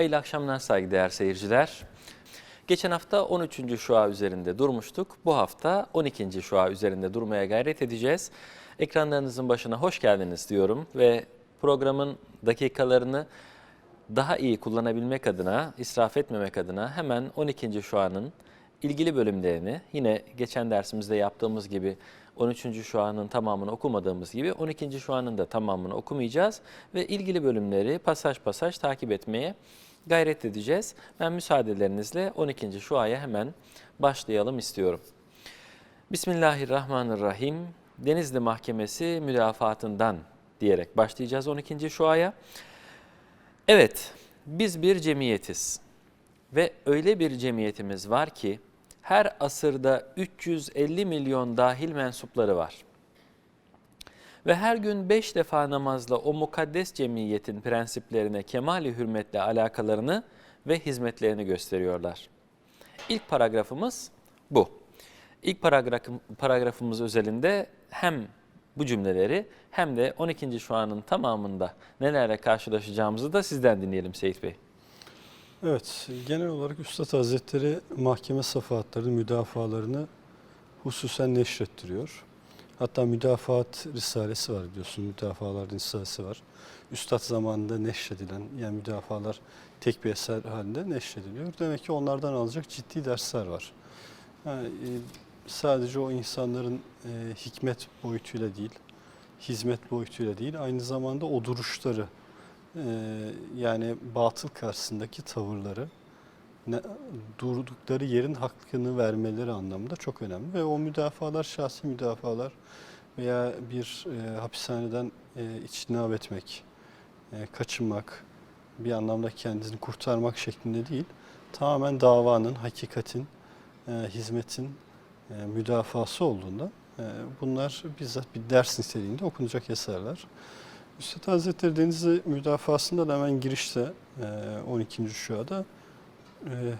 Hayırlı akşamlar saygıdeğer seyirciler. Geçen hafta 13. şua üzerinde durmuştuk. Bu hafta 12. şua üzerinde durmaya gayret edeceğiz. Ekranlarınızın başına hoş geldiniz diyorum ve programın dakikalarını daha iyi kullanabilmek adına, israf etmemek adına hemen 12. şuanın ilgili bölümlerini yine geçen dersimizde yaptığımız gibi 13. şuanın tamamını okumadığımız gibi 12. şuanın da tamamını okumayacağız ve ilgili bölümleri pasaj pasaj takip etmeye gayret edeceğiz. Ben müsaadelerinizle 12. şuaya hemen başlayalım istiyorum. Bismillahirrahmanirrahim. Denizli Mahkemesi müdafaatından diyerek başlayacağız 12. şuaya. Evet, biz bir cemiyetiz ve öyle bir cemiyetimiz var ki her asırda 350 milyon dahil mensupları var. Ve her gün beş defa namazla o mukaddes cemiyetin prensiplerine kemali hürmetle alakalarını ve hizmetlerini gösteriyorlar. İlk paragrafımız bu. İlk paragraf, paragrafımız özelinde hem bu cümleleri hem de 12. şuanın tamamında nelerle karşılaşacağımızı da sizden dinleyelim Seyit Bey. Evet, genel olarak Üstad Hazretleri mahkeme safahatlarını, müdafalarını hususen neşrettiriyor. Hatta müdafaat risalesi var biliyorsun, müdafalar risalesi var. Üstad zamanında neşredilen, yani müdafalar tek bir eser halinde neşrediliyor. Demek ki onlardan alacak ciddi dersler var. Yani, e, sadece o insanların e, hikmet boyutuyla değil, hizmet boyutuyla değil, aynı zamanda o duruşları, ee, yani batıl karşısındaki tavırları, ne, durdukları yerin hakkını vermeleri anlamında çok önemli. Ve o müdafalar, şahsi müdafalar veya bir e, hapishaneden e, içtinab etmek, e, kaçınmak, bir anlamda kendini kurtarmak şeklinde değil, tamamen davanın, hakikatin, e, hizmetin e, müdafası olduğunda e, bunlar bizzat bir ders niteliğinde okunacak eserler. Üstad Hazretleri Denizli müdafasında da hemen girişte e, 12. şuada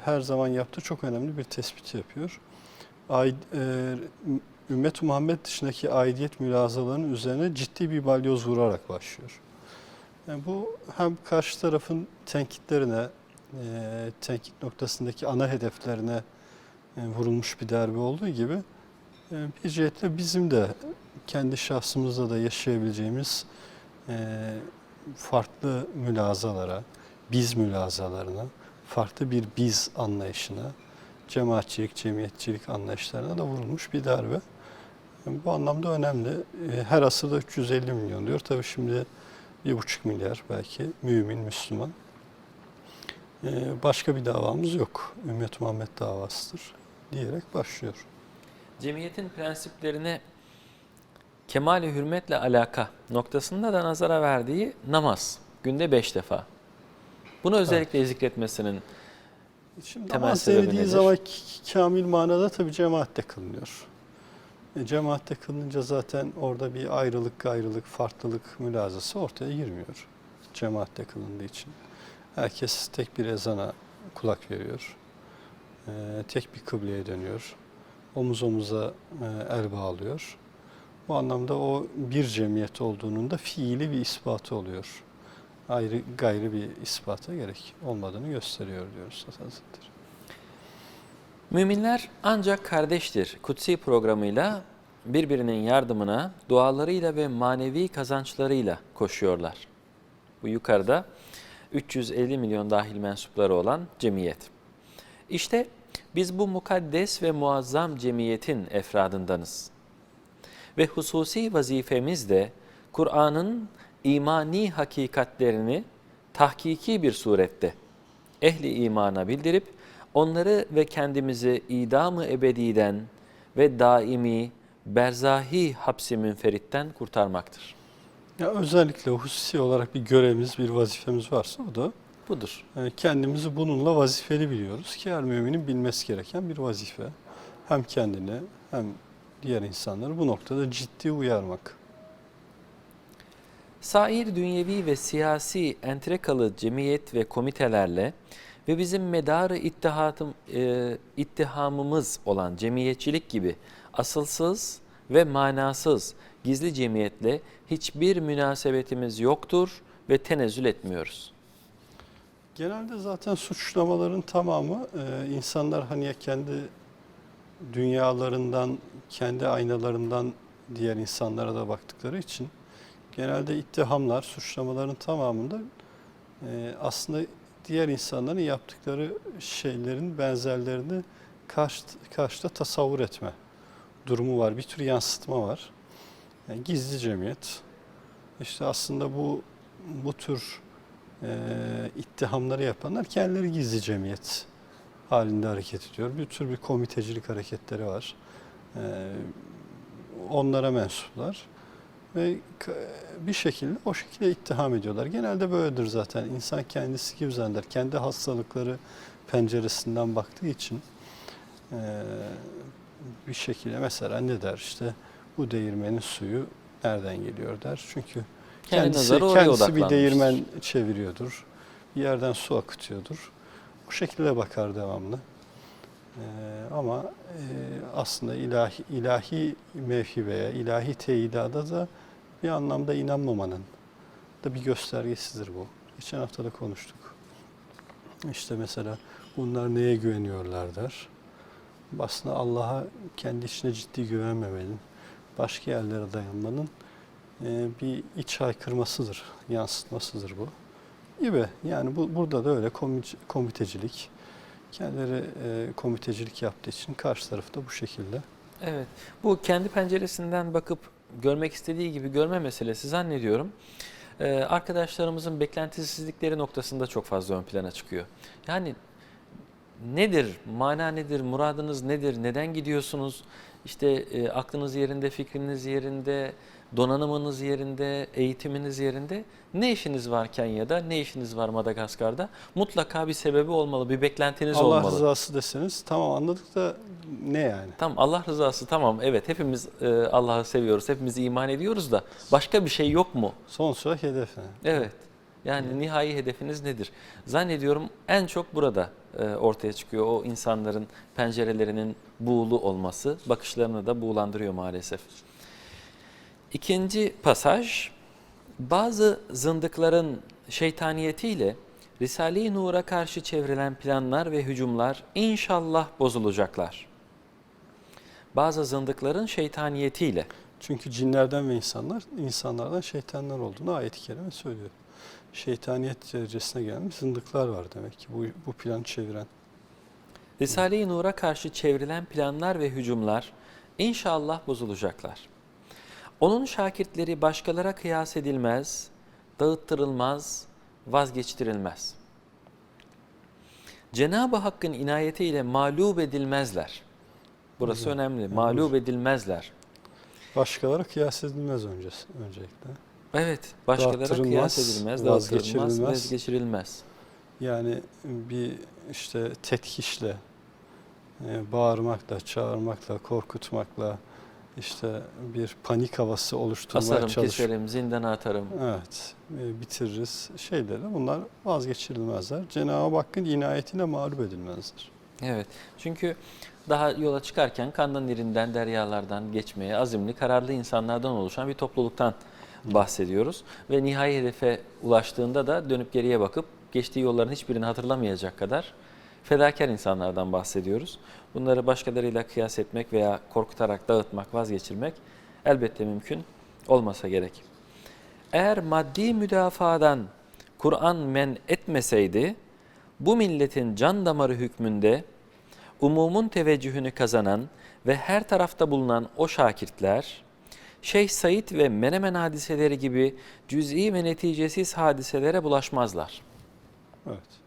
her zaman yaptığı çok önemli bir tespit yapıyor. Aid, e, Ümmet Muhammed dışındaki aidiyet mülazalarının üzerine ciddi bir balyoz vurarak başlıyor. Yani bu hem karşı tarafın tenkitlerine, e, tenkit noktasındaki ana hedeflerine e, vurulmuş bir darbe olduğu gibi e, bir cihetle bizim de kendi şahsımızda da yaşayabileceğimiz e, farklı mülazalara, biz mülazalarına, farklı bir biz anlayışına, cemaatçilik, cemiyetçilik anlayışlarına da vurulmuş bir darbe. Bu anlamda önemli. E, Her asırda 350 milyon diyor. Tabii şimdi bir buçuk milyar belki mümin, Müslüman. E, Başka bir davamız yok. Ümmet Muhammed davasıdır diyerek başlıyor. Cemiyetin prensiplerine kemali hürmetle alaka noktasında da nazara verdiği namaz. Günde beş defa. Bunu özellikle zikretmesinin Şimdi Temel namaz sebebi denildiği nedir? zaman kamil manada tabii cemaatte kılınıyor. E, cemaatte kılınınca zaten orada bir ayrılık, gayrılık, farklılık mülazası ortaya girmiyor. Cemaatte kılındığı için. Herkes tek bir ezana kulak veriyor. E, tek bir kıbleye dönüyor. Omuz omuza e, el bağlıyor. Bu anlamda o bir cemiyet olduğunun da fiili bir ispatı oluyor. Ayrı gayrı bir ispata gerek olmadığını gösteriyor diyoruz Üstad Hazretleri. Müminler ancak kardeştir. Kutsi programıyla birbirinin yardımına dualarıyla ve manevi kazançlarıyla koşuyorlar. Bu yukarıda 350 milyon dahil mensupları olan cemiyet. İşte biz bu mukaddes ve muazzam cemiyetin efradındanız. Ve hususi vazifemiz de Kur'an'ın imani hakikatlerini tahkiki bir surette ehli imana bildirip onları ve kendimizi idam-ı ebediden ve daimi berzahi hapsi münferitten kurtarmaktır. Ya özellikle hususi olarak bir görevimiz, bir vazifemiz varsa o da Budur. e, kendimizi bununla vazifeli biliyoruz ki her müminin bilmesi gereken bir vazife. Hem kendini hem diğer insanları bu noktada ciddi uyarmak. Sair dünyevi ve siyasi entrekalı cemiyet ve komitelerle ve bizim medarı ittihatım, e, ittihamımız olan cemiyetçilik gibi asılsız ve manasız gizli cemiyetle hiçbir münasebetimiz yoktur ve tenezzül etmiyoruz. Genelde zaten suçlamaların tamamı e, insanlar hani ya kendi dünyalarından, kendi aynalarından diğer insanlara da baktıkları için genelde ittihamlar, suçlamaların tamamında e, aslında diğer insanların yaptıkları şeylerin benzerlerini karşı, karşıda tasavvur etme durumu var. Bir tür yansıtma var. Yani gizli cemiyet. İşte aslında bu bu tür e, ittihamları yapanlar kendileri gizli cemiyet halinde hareket ediyor. Bir tür bir komitecilik hareketleri var. E, onlara mensuplar ve bir şekilde o şekilde ittiham ediyorlar. Genelde böyledir zaten. İnsan kendisi gibi zanneder. Kendi hastalıkları penceresinden baktığı için e, bir şekilde mesela ne der işte bu değirmenin suyu nereden geliyor der. Çünkü Kendi kendisi, kendisi bir değirmen çeviriyordur. Bir yerden su akıtıyordur. O şekilde bakar devamlı. Ee, ama e, aslında ilahi, ilahi mevhibeye, ilahi teyidada da bir anlamda inanmamanın da bir göstergesidir bu. Geçen hafta da konuştuk. İşte mesela bunlar neye güveniyorlar der. Aslında Allah'a kendi içine ciddi güvenmemenin, başka yerlere dayanmanın e, bir iç haykırmasıdır, yansıtmasıdır bu. Gibi. Yani bu, burada da öyle komi- komitecilik, kendileri e, komitecilik yaptığı için karşı tarafı da bu şekilde. Evet. Bu kendi penceresinden bakıp görmek istediği gibi görme meselesi zannediyorum. Ee, arkadaşlarımızın beklentisizlikleri noktasında çok fazla ön plana çıkıyor. Yani nedir, mana nedir, muradınız nedir, neden gidiyorsunuz? İşte e, aklınız yerinde, fikriniz yerinde, donanımınız yerinde, eğitiminiz yerinde. Ne işiniz var Kenya'da, ne işiniz var Madagaskar'da? Mutlaka bir sebebi olmalı, bir beklentiniz Allah olmalı. rızası deseniz tamam anladık da ne yani? Tamam Allah rızası tamam evet hepimiz e, Allah'ı seviyoruz, hepimiz iman ediyoruz da başka bir şey yok mu? Olarak hedef ne? Evet. Yani nihai hedefiniz nedir? Zannediyorum en çok burada e, ortaya çıkıyor o insanların pencerelerinin buğulu olması, bakışlarını da buğulandırıyor maalesef. İkinci pasaj, bazı zındıkların şeytaniyetiyle Risale-i Nur'a karşı çevrilen planlar ve hücumlar inşallah bozulacaklar. Bazı zındıkların şeytaniyetiyle. Çünkü cinlerden ve insanlar, insanlardan şeytanlar olduğunu ayet-i kerime söylüyor. Şeytaniyet derecesine gelmiş zındıklar var demek ki bu, bu planı çeviren. Risale-i Nur'a karşı çevrilen planlar ve hücumlar inşallah bozulacaklar. Onun şakirtleri başkalara kıyas edilmez, dağıttırılmaz, vazgeçtirilmez. Cenab-ı Hakk'ın inayetiyle mağlup edilmezler. Burası Güzel. önemli. Mağlup edilmezler. Başkaları kıyas edilmez öncesi, öncelikle. Evet, başkalara kıyas edilmez, vazgeçirilmez. vazgeçirilmez. Yani bir işte tetkişle, e, bağırmakla, çağırmakla, korkutmakla, işte bir panik havası oluşturmaya Asarım, çalış. keserim, zindana atarım. Evet, e, bitiririz şeyleri. Bunlar vazgeçirilmezler. Cenab-ı Hakk'ın inayetine mağlup edilmezler. Evet. Çünkü daha yola çıkarken kandan irinden, deryalardan geçmeye azimli, kararlı insanlardan oluşan bir topluluktan bahsediyoruz. Ve nihai hedefe ulaştığında da dönüp geriye bakıp geçtiği yolların hiçbirini hatırlamayacak kadar fedakar insanlardan bahsediyoruz. Bunları başkalarıyla kıyas etmek veya korkutarak dağıtmak, vazgeçirmek elbette mümkün olmasa gerek. Eğer maddi müdafadan Kur'an men etmeseydi, bu milletin can damarı hükmünde umumun teveccühünü kazanan ve her tarafta bulunan o şakirtler, Şeyh Said ve Menemen hadiseleri gibi cüz'i ve neticesiz hadiselere bulaşmazlar. Evet.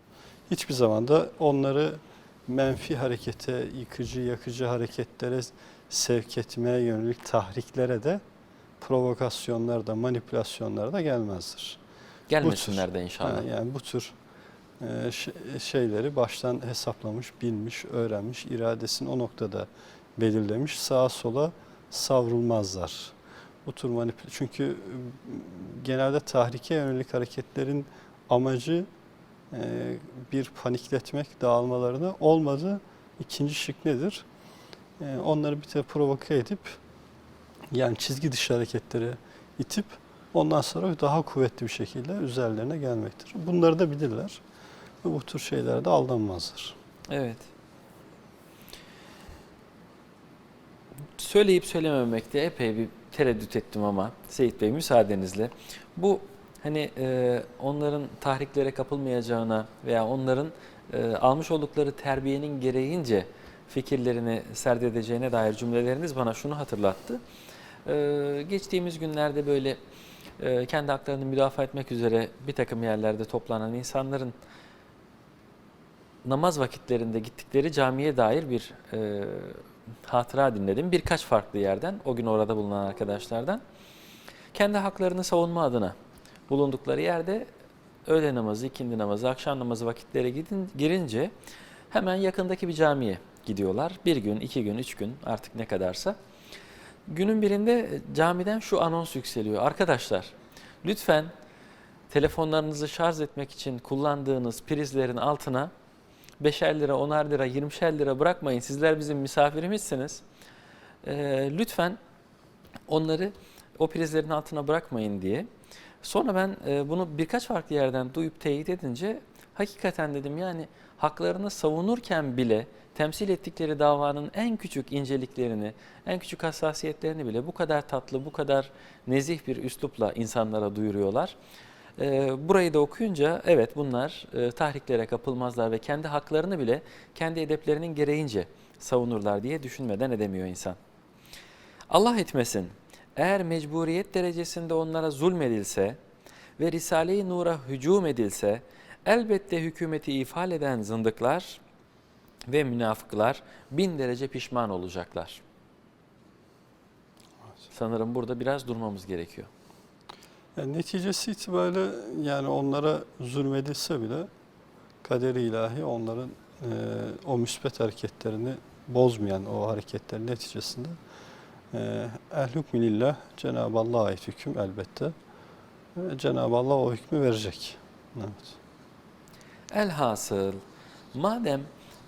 Hiçbir zaman da onları menfi harekete, yıkıcı, yakıcı hareketlere sevk etmeye yönelik tahriklere de provokasyonlar da, manipülasyonlar da gelmezdir. Gelmesinler de inşallah. Ha, yani bu tür e, şey- şeyleri baştan hesaplamış, bilmiş, öğrenmiş, iradesini o noktada belirlemiş, sağa sola savrulmazlar. Bu tür manipüle çünkü e, genelde tahrike yönelik hareketlerin amacı bir panikletmek, dağılmalarını olmadı. İkinci şık nedir? E, Onları bir de provoke edip yani çizgi dışı hareketleri itip ondan sonra daha kuvvetli bir şekilde üzerlerine gelmektir. Bunları da bilirler. bu tür şeylerde aldanmazlar. Evet. Söyleyip söylememekte epey bir tereddüt ettim ama Seyit Bey müsaadenizle. Bu hani e, onların tahriklere kapılmayacağına veya onların e, almış oldukları terbiyenin gereğince fikirlerini serdedeceğine dair cümleleriniz bana şunu hatırlattı. E, geçtiğimiz günlerde böyle e, kendi haklarını müdafaa etmek üzere bir takım yerlerde toplanan insanların namaz vakitlerinde gittikleri camiye dair bir e, hatıra dinledim. Birkaç farklı yerden, o gün orada bulunan arkadaşlardan. Kendi haklarını savunma adına bulundukları yerde öğle namazı, ikindi namazı, akşam namazı vakitleri gidin, girince hemen yakındaki bir camiye gidiyorlar. Bir gün, iki gün, üç gün artık ne kadarsa. Günün birinde camiden şu anons yükseliyor. Arkadaşlar lütfen telefonlarınızı şarj etmek için kullandığınız prizlerin altına 5'er lira, 10'ar lira, 20'şer lira bırakmayın. Sizler bizim misafirimizsiniz. Ee, lütfen onları o prizlerin altına bırakmayın diye. Sonra ben e, bunu birkaç farklı yerden duyup teyit edince hakikaten dedim yani haklarını savunurken bile temsil ettikleri davanın en küçük inceliklerini, en küçük hassasiyetlerini bile bu kadar tatlı, bu kadar nezih bir üslupla insanlara duyuruyorlar. Ee, burayı da okuyunca evet bunlar e, tahriklere kapılmazlar ve kendi haklarını bile kendi edeplerinin gereğince savunurlar diye düşünmeden edemiyor insan. Allah etmesin eğer mecburiyet derecesinde onlara zulmedilse ve Risale-i Nur'a hücum edilse elbette hükümeti ifade eden zındıklar ve münafıklar bin derece pişman olacaklar. Sanırım burada biraz durmamız gerekiyor. Yani neticesi itibariyle yani onlara zulmedilse bile kaderi ilahi onların e, o müspet hareketlerini bozmayan o hareketlerin neticesinde e, el hükmü lillah Cenab-ı Allah'a ait hüküm elbette. E, Cenab-ı Allah o hükmü verecek. Evet. Elhasıl madem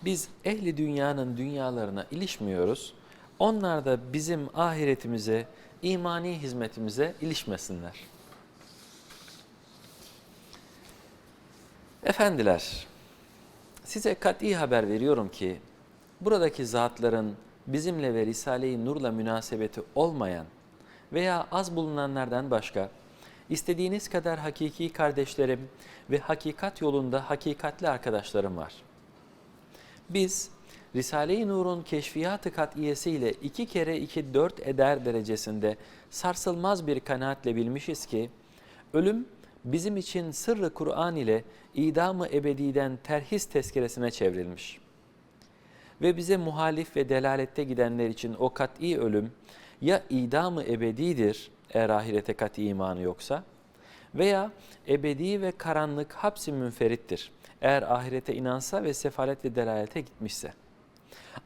biz ehli dünyanın dünyalarına ilişmiyoruz, onlar da bizim ahiretimize, imani hizmetimize ilişmesinler. Efendiler, size kat'i haber veriyorum ki buradaki zatların bizimle ve Risale-i Nur'la münasebeti olmayan veya az bulunanlardan başka istediğiniz kadar hakiki kardeşlerim ve hakikat yolunda hakikatli arkadaşlarım var. Biz Risale-i Nur'un keşfiyatı kat'iyesiyle iki kere iki dört eder derecesinde sarsılmaz bir kanaatle bilmişiz ki ölüm bizim için sırrı Kur'an ile idamı ebediden terhis tezkeresine çevrilmiş. Ve bize muhalif ve delalette gidenler için o kat'i ölüm ya idamı ebedidir eğer ahirete kat'i imanı yoksa veya ebedi ve karanlık hapsi münferittir eğer ahirete inansa ve sefalet ve delalete gitmişse.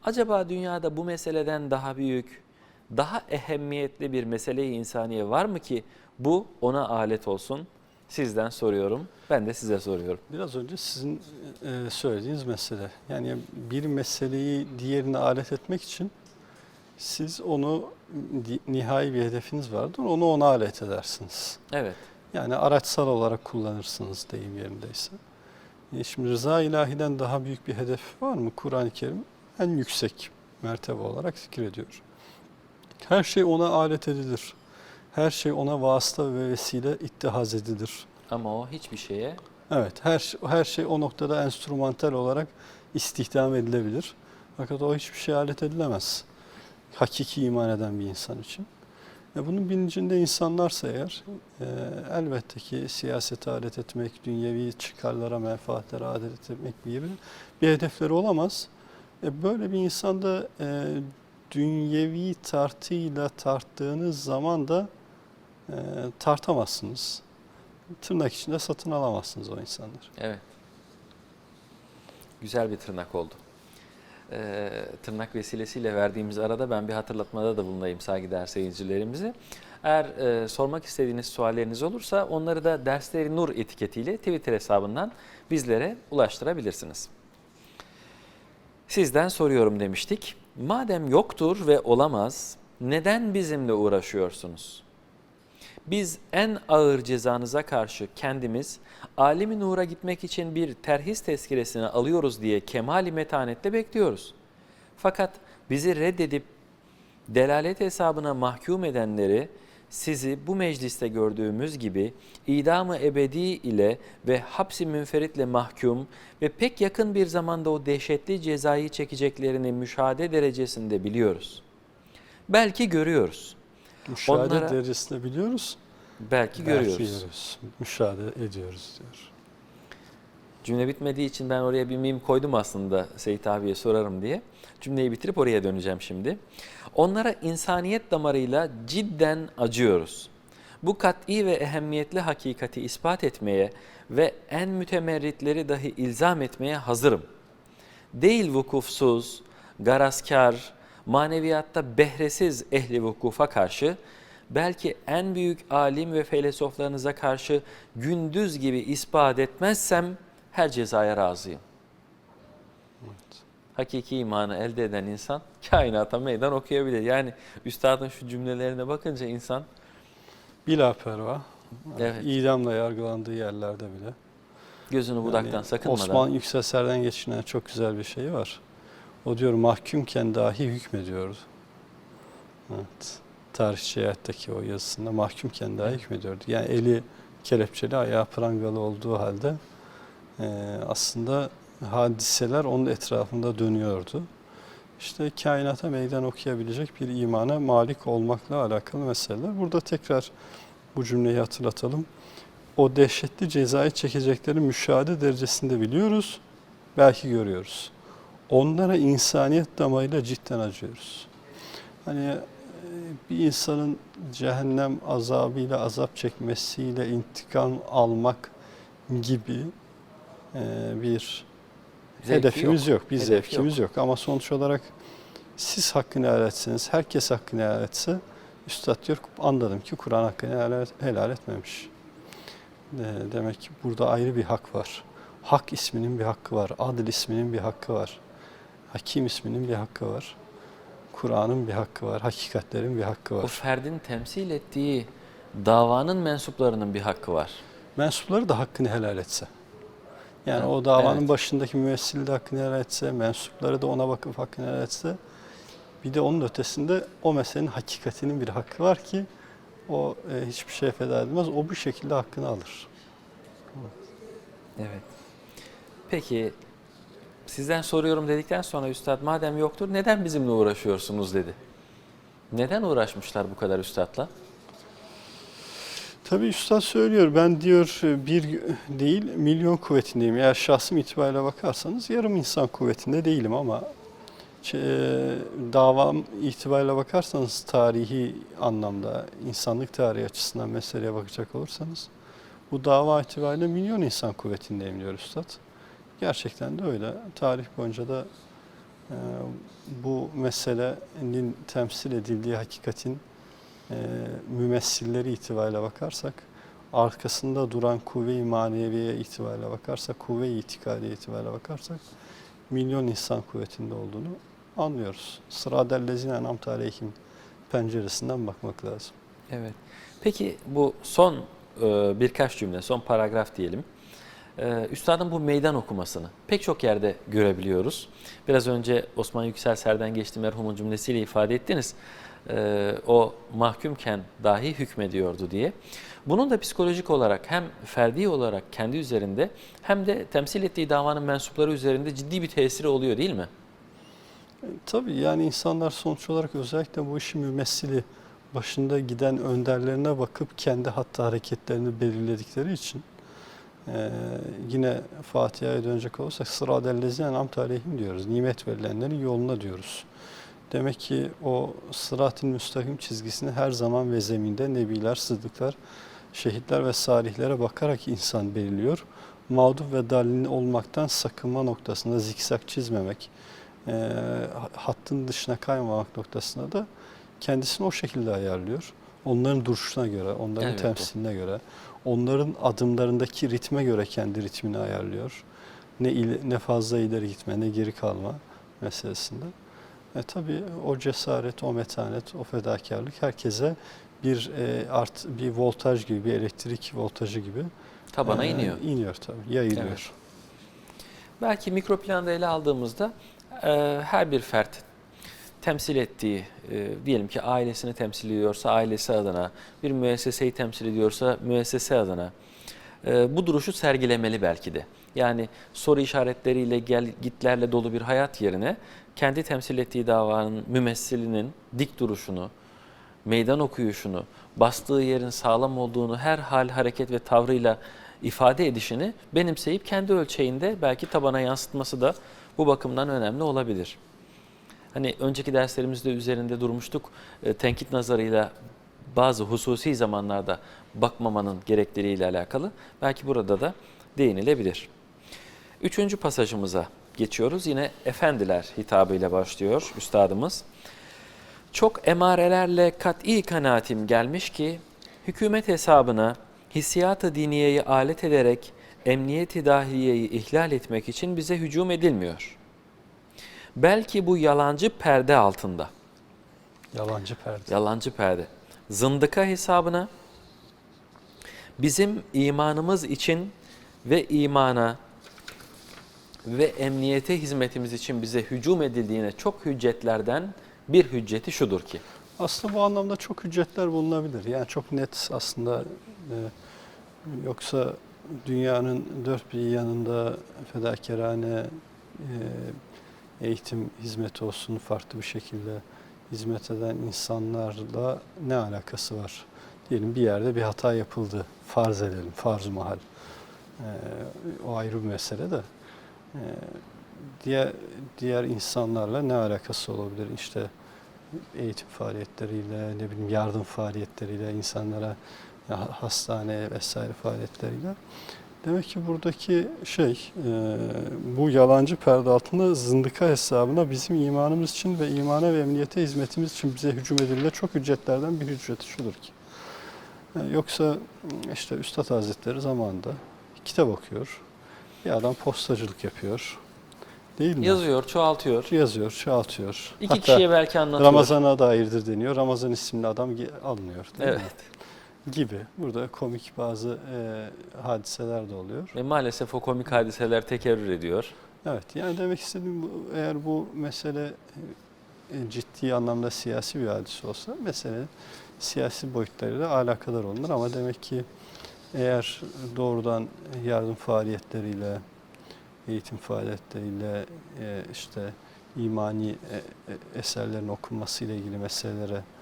Acaba dünyada bu meseleden daha büyük, daha ehemmiyetli bir mesele-i insaniye var mı ki bu ona alet olsun? Sizden soruyorum, ben de size soruyorum. Biraz önce sizin e, söylediğiniz mesele. Yani bir meseleyi diğerine alet etmek için siz onu nihai bir hedefiniz vardır. Onu ona alet edersiniz. Evet, Yani araçsal olarak kullanırsınız deyim yerindeyse. E şimdi rıza ilahiden daha büyük bir hedef var mı? Kur'an-ı Kerim en yüksek mertebe olarak zikrediyor. Her şey ona alet edilir. Her şey ona vasıta ve vesile ittihaz edilir. ama o hiçbir şeye Evet, her her şey o noktada enstrümantal olarak istihdam edilebilir. Fakat o hiçbir şey alet edilemez. Hakiki iman eden bir insan için. E bunun bilincinde insanlarsa eğer e, elbette ki siyasete alet etmek, dünyevi çıkarlara, menfaatlere alet etmek gibi bir hedefleri olamaz. E böyle bir insanda e, dünyevi tartıyla tarttığınız zaman da e, tartamazsınız. Tırnak içinde satın alamazsınız o insanları. Evet. Güzel bir tırnak oldu. Ee, tırnak vesilesiyle verdiğimiz arada ben bir hatırlatmada da bulunayım saygıdeğer seyircilerimizi. Eğer e, sormak istediğiniz sualleriniz olursa onları da Dersleri Nur etiketiyle Twitter hesabından bizlere ulaştırabilirsiniz. Sizden soruyorum demiştik. Madem yoktur ve olamaz, neden bizimle uğraşıyorsunuz? Biz en ağır cezanıza karşı kendimiz alemi nura gitmek için bir terhis tezkiresini alıyoruz diye kemali metanetle bekliyoruz. Fakat bizi reddedip delalet hesabına mahkum edenleri sizi bu mecliste gördüğümüz gibi idamı ebedi ile ve hapsi münferitle mahkum ve pek yakın bir zamanda o dehşetli cezayı çekeceklerini müşahede derecesinde biliyoruz. Belki görüyoruz. Müşahede Onlara- derecesinde biliyoruz. Belki belki görüyoruz. görüyoruz. Müşahede ediyoruz diyor. Cümle bitmediği için ben oraya bir mim koydum aslında Seyit abiye sorarım diye. Cümleyi bitirip oraya döneceğim şimdi. Onlara insaniyet damarıyla cidden acıyoruz. Bu kat'i ve ehemmiyetli hakikati ispat etmeye ve en mütemerritleri dahi ilzam etmeye hazırım. Değil vukufsuz, garazkar, maneviyatta behresiz ehli vukufa karşı, belki en büyük alim ve felsefelerinize karşı gündüz gibi ispat etmezsem her cezaya razıyım. Hakiki imanı elde eden insan kainata meydan okuyabilir. Yani üstadın şu cümlelerine bakınca insan Bila perva. Evet. İdamla yargılandığı yerlerde bile. gözünü budaktan Yani sakınmadan Osman Yükselser'den geçinen çok güzel bir şey var. O diyor mahkumken dahi hükmediyordu. Evet. Tarihçi hayattaki o yazısında mahkumken dahi hükmediyordu. Yani eli kelepçeli, ayağı prangalı olduğu halde e, aslında hadiseler onun etrafında dönüyordu. İşte kainata meydan okuyabilecek bir imana malik olmakla alakalı meseleler. Burada tekrar bu cümleyi hatırlatalım. O dehşetli cezayı çekecekleri müşahede derecesinde biliyoruz, belki görüyoruz. Onlara insaniyet damarıyla cidden acıyoruz. Hani e, bir insanın cehennem azabıyla azap çekmesiyle intikam almak gibi e, bir Zevki hedefimiz yok, bir Hedef zevkimiz yok. Ama sonuç olarak siz hakkını helal etseniz, herkes hakkını helal etse, Üstad diyor anladım ki Kur'an hakkını helal, etmemiş. De- Demek ki burada ayrı bir hak var. Hak isminin bir hakkı var, adil isminin bir hakkı var. Hakim isminin bir hakkı var. Kur'an'ın bir hakkı var, hakikatlerin bir hakkı o var. ferdin temsil ettiği davanın mensuplarının bir hakkı var. Mensupları da hakkını helal etse. Yani Evet, o davanın evet. başındaki müessili de hakkını helal etse, mensupları da ona bakıp hakkını helal etse, bir de onun ötesinde o meselenin hakikatinin bir hakkı var ki o e, hiçbir şeye feda edilmez. O bu şekilde hakkını alır. Evet. Peki sizden soruyorum dedikten sonra üstad madem yoktur neden bizimle uğraşıyorsunuz dedi. Neden uğraşmışlar bu kadar üstadla? Tabii Üstad söylüyor ben diyor bir değil milyon kuvvetindeyim. Eğer şahsım itibariyle bakarsanız yarım insan kuvvetinde değilim ama davam itibariyle bakarsanız tarihi anlamda insanlık tarihi açısından meseleye bakacak olursanız bu dava itibariyle milyon insan kuvvetindeyim diyor Üstad. Gerçekten de öyle. Tarih boyunca da e, bu meselenin temsil edildiği hakikatin e, mümessilleri itibariyle bakarsak, arkasında duran kuvve-i maneviye itibariyle bakarsak, kuvve-i itikadiye itibariyle bakarsak, milyon insan kuvvetinde olduğunu anlıyoruz. Sıradellezine enamte aleyhim penceresinden bakmak lazım. Evet. Peki bu son e, birkaç cümle, son paragraf diyelim. E, Üstadın bu meydan okumasını pek çok yerde görebiliyoruz. Biraz önce Osman Yüksel Ser'den geçti merhumun cümlesiyle ifade ettiniz. E, o mahkumken dahi hükmediyordu diye. Bunun da psikolojik olarak hem ferdi olarak kendi üzerinde hem de temsil ettiği davanın mensupları üzerinde ciddi bir tesiri oluyor değil mi? E, tabii yani insanlar sonuç olarak özellikle bu işin mümessili başında giden önderlerine bakıp kendi hatta hareketlerini belirledikleri için e, yine Fatiha'ya dönecek olursak sıradellezine enamte aleyhim diyoruz. Nimet verilenlerin yoluna diyoruz. Demek ki o sırat-ı müstakim çizgisini her zaman ve zeminde nebiler, sıddıklar, şehitler ve salihlere bakarak insan belirliyor. Mağdup ve dalin olmaktan sakınma noktasında zikzak çizmemek, e, hattın dışına kaymamak noktasında da kendisini o şekilde ayarlıyor. Onların duruşuna göre, onların Evet. temsiline göre, onların adımlarındaki ritme göre kendi ritmini ayarlıyor. Ne, il- ne fazla ileri gitme, ne geri kalma meselesinde. E tabii o cesaret, o metanet, o fedakarlık herkese bir e, art bir voltaj gibi, bir elektrik voltajı gibi Tabana e, iniyor. iniyor tabii, yayılıyor. Evet. Belki mikro planda ele aldığımızda e, her bir fert temsil ettiği, e, diyelim ki ailesini temsil ediyorsa ailesi adına, bir müesseseyi temsil ediyorsa müessese adına e, bu duruşu sergilemeli belki de. Yani soru işaretleriyle gel gitlerle dolu bir hayat yerine kendi temsil ettiği davanın mümessilinin dik duruşunu, meydan okuyuşunu, bastığı yerin sağlam olduğunu her hal, hareket ve tavrıyla ifade edişini benimseyip kendi ölçeğinde belki tabana yansıtması da bu bakımdan önemli olabilir. Hani önceki derslerimizde üzerinde durmuştuk. E, tenkit nazarıyla bazı hususi zamanlarda bakmamanın gerekliliğiyle alakalı. Belki burada da değinilebilir. Üçüncü pasajımıza geçiyoruz. Yine efendiler hitabıyla başlıyor üstadımız. Çok emarelerle kat'i kanaatim gelmiş ki hükümet hesabına hissiyat-ı diniyeyi alet ederek emniyeti dahiliyeyi ihlal etmek için bize hücum edilmiyor. Belki bu yalancı perde altında, Yalancı perde. yalancı perde, zındıka hesabına bizim imanımız için ve imana ve emniyete hizmetimiz için bize hücum edildiğine çok hüccetlerden bir hücceti şudur ki, Aslında bu anlamda çok hüccetler bulunabilir. Yani çok net aslında e, yoksa dünyanın dört bir yanında fedakarane e, eğitim hizmeti olsun farklı bir şekilde hizmet eden insanlarla ne alakası var? Diyelim bir yerde bir hata yapıldı. Farz edelim, farz-ı mahal. E, o ayrı bir mesele de. E, diğer diğer insanlarla ne alakası olabilir? İşte eğitim faaliyetleriyle, ne bileyim yardım faaliyetleriyle, insanlara hastane vesaire faaliyetleriyle. Demek ki buradaki şey, e, bu yalancı perde altında zındıka hesabına bizim imanımız için ve imana ve emniyete hizmetimiz için bize hücum edilen çok hüccetlerden bir hücceti şudur ki. e, yoksa işte Üstad Hazretleri zamanında kitap okuyor, bir adam postacılık yapıyor. Değil mi? yazıyor, çoğaltıyor. Yazıyor, çoğaltıyor. İki Hatta kişiye belki anlatıyor. Ramazan'a dairdir deniyor. Ramazan isimli adam alınıyor değil Evet. mi? Gibi. Burada komik bazı e, hadiseler de oluyor. Ve maalesef o komik hadiseler tekerrür ediyor. Evet yani demek istediğim bu, eğer bu mesele e, ciddi anlamda siyasi bir hadise olsa mesele siyasi boyutlarıyla alakadar olunur ama demek ki eğer doğrudan yardım faaliyetleriyle, eğitim faaliyetleriyle e, işte imani e, e, eserlerin okunması ile ilgili meselelere e,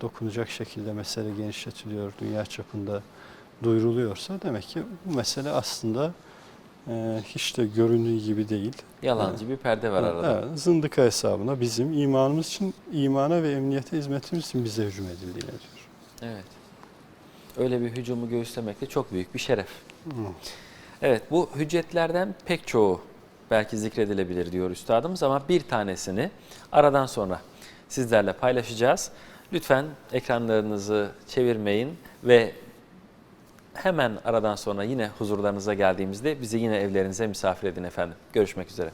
dokunacak şekilde mesele genişletiliyor, dünya çapında duyuruluyorsa demek ki bu mesele aslında e, hiç de göründüğü gibi değil. Yalancı bir perde var arada. Evet, zındıka hesabına bizim imanımız için, imana ve emniyete hizmetimiz için bize hücum edildiğine diyor. Evet. Öyle bir hücumu göğüslemek de çok büyük bir şeref. Hı. Evet bu hüccetlerden pek çoğu belki zikredilebilir diyor üstadımız ama bir tanesini aradan sonra sizlerle paylaşacağız. Lütfen ekranlarınızı çevirmeyin ve hemen aradan sonra yine huzurlarınıza geldiğimizde bizi yine evlerinize misafir edin efendim. Görüşmek üzere.